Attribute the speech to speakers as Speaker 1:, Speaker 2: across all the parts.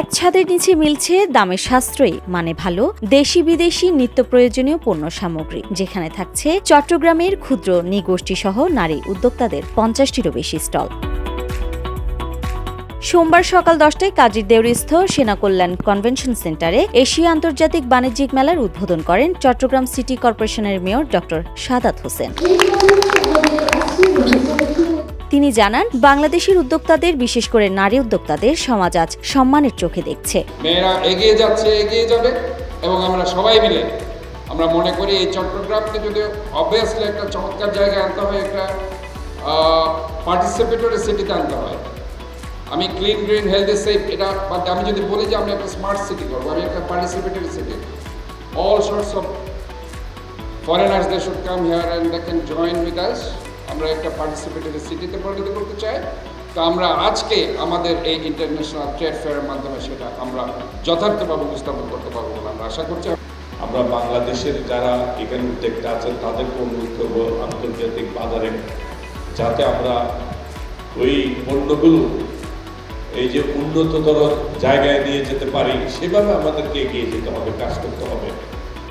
Speaker 1: এক ছাদের নিচে মিলছে দামে সাশ্রয়ী মানে ভালো দেশি বিদেশি নিত্য প্রয়োজনীয় পণ্য সামগ্রী, যেখানে থাকছে চট্টগ্রামের ক্ষুদ্র নিগোষ্ঠী সহ নারী উদ্যোক্তাদের পঞ্চাশটিরও বেশি স্টল। সোমবার সকাল দশটায় কাজীর দেউরিস্থ সেনা কল্যাণ কনভেনশন সেন্টারে এশিয়া আন্তর্জাতিক বাণিজ্যিক মেলার উদ্বোধন করেন চট্টগ্রাম সিটি কর্পোরেশনের মেয়র ডক্টর সাদাত হোসেন। তিনি জানান, বাংলাদেশের উদ্যোক্তাদের, বিশেষ করে নারী উদ্যোক্তাদের সমাজ আজ সম্মানের চোখে দেখছে।
Speaker 2: মেয়েরা এগিয়ে যাচ্ছে, এগিয়ে যাবে এবং আমরা সবাই মিলে, আমরা মনে করি এই চট্টগ্রামকে যদি অবভিয়াসলি একটা চমৎকার জায়গায় আনতে হয়, একটা পার্টিসিপেটরি সিটিতে আনতে হয়। আমি ক্লিন গ্রিন হেলদি সেফ এটা আমি যদি বলি যে আমি একটা স্মার্ট সিটি করব, আমি একটা participatory city all sorts of foreigners they should come here and they can join with us আমরা একটা পার্টিসিপেটরি সিটিতে পরিণত করতে চাই। তো আমরা আজকে আমাদের এই ইন্টারন্যাশনাল ট্রেড ফেয়ারের মাধ্যমে সেটা আমরা যথার্থভাবে উপস্থাপন করতে পারব বলে আমরা আশা করছি।
Speaker 3: আমরা বাংলাদেশের যারা এখানে উদ্যোক্তা আছেন, তাদেরকে অনুরোধ করব আন্তর্জাতিক বাজারে, যাতে আমরা ওই পণ্যগুলো এই যে উন্নততর জায়গায় নিয়ে যেতে পারি, সেভাবে আমাদেরকে এগিয়ে যেতে হবে, কাজ করতে হবে।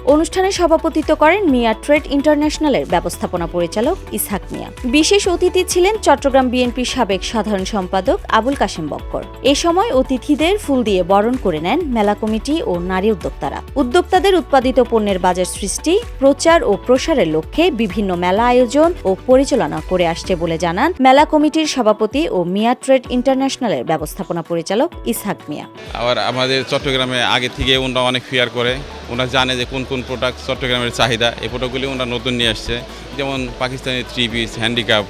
Speaker 1: অনুষ্ঠানে সভাপতিত্ব করেন মিয়া ট্রেড ইন্টারন্যাশনালের ব্যবস্থাপনা পরিচালক ইসহাক মিয়া। বিশেষ অতিথি ছিলেন চট্টগ্রাম বিএনপির সাবেক সাধারণ সম্পাদক আবুল কাশেম বক্কর। এ সময় অতিথিদের ফুল দিয়ে বরণ করে নেন মেলা কমিটি ও নারী উদ্যোক্তারা। উদ্যোক্তাদের উৎপাদিত পণ্যের বাজার সৃষ্টি, প্রচার ও প্রসারের লক্ষ্যে বিভিন্ন মেলা আয়োজন ও পরিচালনা করে আসছে বলে জানান মেলা কমিটির সভাপতি ও মিয়া ট্রেড ইন্টারন্যাশনালের ব্যবস্থাপনা পরিচালক ইসহাক মিয়া।
Speaker 4: আবার আমাদের চট্টগ্রামে আগে থেকে অনেক ফেয়ার করে। ওনারা জানে যে কোন কোন প্রোডাক্ট চট্টগ্রামের চাহিদা। এই প্রোডাক্টগুলি ওনারা নতুন নিয়ে আসছে। যেমন Pakistani three piece handicap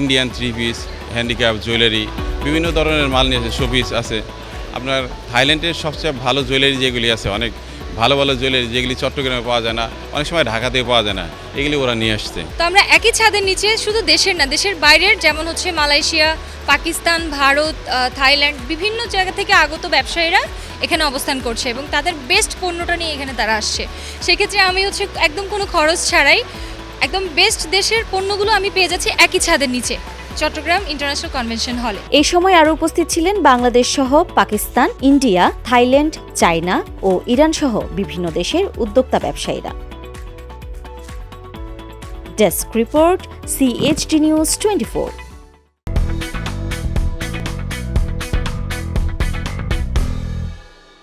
Speaker 4: Indian three piece handicap jewellery বিভিন্ন ধরনের মাল নিয়ে আসে শোপিস আছে। আপনার থাইল্যান্ডের সবচেয়ে ভালো জুয়েলারি যেগুলি আছে, অনেক ভালো ভালো জুয়েলারি যেগুলি চট্টগ্রামে পাওয়া যায় না, অনেক সময় ঢাকাতেও পাওয়া যায় না, এগুলি ওরা নিয়ে আসছে।
Speaker 5: তো আমরা একই ছাদের নিচে শুধু দেশের না, দেশের বাইরের যেমন হচ্ছে মালয়েশিয়া, পাকিস্তান, ভারত থাইল্যান্ড, বিভিন্ন জায়গা থেকে আগত ব্যবসায়ীরা এখানে অবস্থান করছে এবং তাদের বেস্ট পণ্যটা নিয়ে এখানে তারা আসছে। সেক্ষেত্রে আমি হচ্ছে একদম কোনো খরচ ছাড়াই একদম বেস্ট দেশের পণ্যগুলো আমি পেয়ে যাচ্ছি একই ছাদের নিচে, চট্টগ্রাম ইন্টারন্যাশনাল কনভেনশন হলে।
Speaker 1: এই সময় আরও উপস্থিত ছিলেন বাংলাদেশ সহ পাকিস্তান, ইন্ডিয়া, থাইল্যান্ড, চায়না ও ইরান সহ বিভিন্ন দেশের উদ্যোক্তা ব্যবসায়ীরা। Desk report CHD news twenty